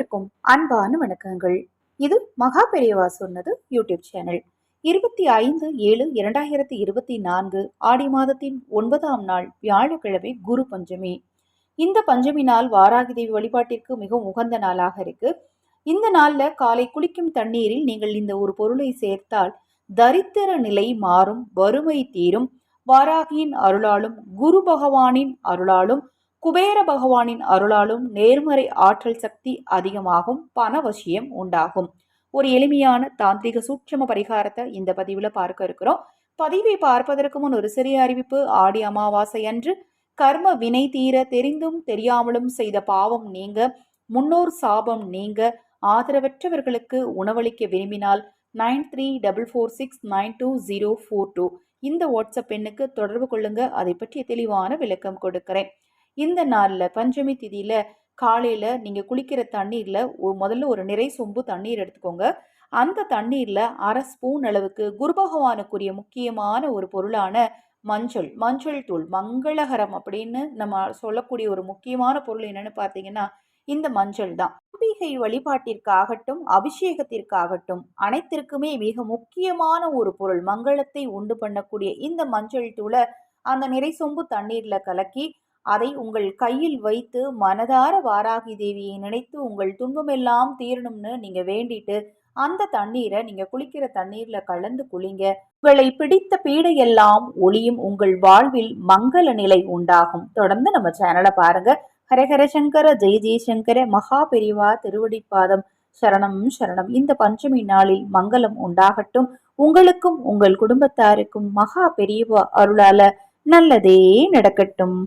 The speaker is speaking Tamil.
அனைவருக்கும் அன்பான வணக்கங்கள். இது மகா பெரியவா சொன்னது யூடியூப் சேனல். இருபத்தி ஐந்து ஏழு இரண்டாயிரத்தி இருபத்தி நான்கு ஆடி மாதத்தின் ஒன்பதாம் நாள் வியாழக்கிழமை குரு பஞ்சமி. இந்த பஞ்சமி நாள் வாராகி தேவி வழிபாட்டிற்கு மிகவும் உகந்த நாளாக இருக்கு. இந்த நாள்ல காலை குளிக்கும் தண்ணீரில் நீங்கள் இந்த ஒரு பொருளை சேர்த்தால் தரித்திர நிலை மாறும் வறுமை தீரும். வாராகியின் அருளாலும் குரு பகவானின் அருளாலும் குபேர பகவானின் அருளாலும் நேர்மறை ஆற்றல் சக்தி அதிகமாகும் பணவசியம் உண்டாகும். ஒரு எளிமையான தாந்திரிக சூட்சம பரிகாரத்தை இந்த பதிவில் பார்க்க இருக்கிறோம். பதிவை பார்ப்பதற்கு முன் ஒரு சிறிய அறிவிப்பு. ஆடி அமாவாசை அன்று கர்ம வினை தீர தெரிந்தும் தெரியாமலும் செய்த பாவம் நீங்க முன்னோர் சாபம் நீங்க. ஆதரவற்றவர்களுக்கு உணவளிக்க விரும்பினால் nine three double four six nine two zero four two. இந்த வாட்ஸ்அப் எண்ணுக்கு தொடர்பு கொள்ளுங்க. அதை பற்றிய தெளிவான விளக்கம் கொடுக்கிறேன். இந்த நாளில் பஞ்சமி திதியில் காலையில் நீங்கள் குளிக்கிற தண்ணீரில் முதல்ல ஒரு நிறை சொம்பு தண்ணீர் எடுத்துக்கோங்க. அந்த தண்ணீரில் அரை ஸ்பூன் அளவுக்கு குரு பகவானுக்குரிய முக்கியமான ஒரு பொருளான மஞ்சள் மஞ்சள் தூள் மங்களகரம் அப்படின்னு நம்ம சொல்லக்கூடிய ஒரு முக்கியமான பொருள் என்னன்னு பார்த்தீங்கன்னா இந்த மஞ்சள் தான். அம்பிகை வழிபாட்டிற்காகட்டும் அபிஷேகத்திற்காகட்டும் அனைத்திற்குமே மிக முக்கியமான ஒரு பொருள். மங்களத்தை உண்டு பண்ணக்கூடிய இந்த மஞ்சள் தூளை அந்த நிறை சொம்பு தண்ணீரில் கலக்கி அதை உங்கள் கையில் வைத்து மனதார வாராகி தேவியை நினைத்து உங்கள் துன்பமெல்லாம் தீரணும்னு நீங்கள் வேண்டிட்டு அந்த தண்ணீரை நீங்க குளிக்கிற தண்ணீர்ல கலந்து குளிங்க. உங்களை பிடித்த பீடையெல்லாம் ஒளியும் உங்கள் வாழ்வில் மங்கள நிலை உண்டாகும். தொடர்ந்து நம்ம சேனலை பாருங்க. ஹரஹர சங்கர ஜெய ஜெயசங்கர மகா பெரிவா திருவடிப்பாதம் சரணம் சரணம். இந்த பஞ்சமி நாளில் மங்களம் உண்டாகட்டும். உங்களுக்கும் உங்கள் குடும்பத்தாருக்கும் மகா பெரியவா அருளால நல்லதே நடக்கட்டும்.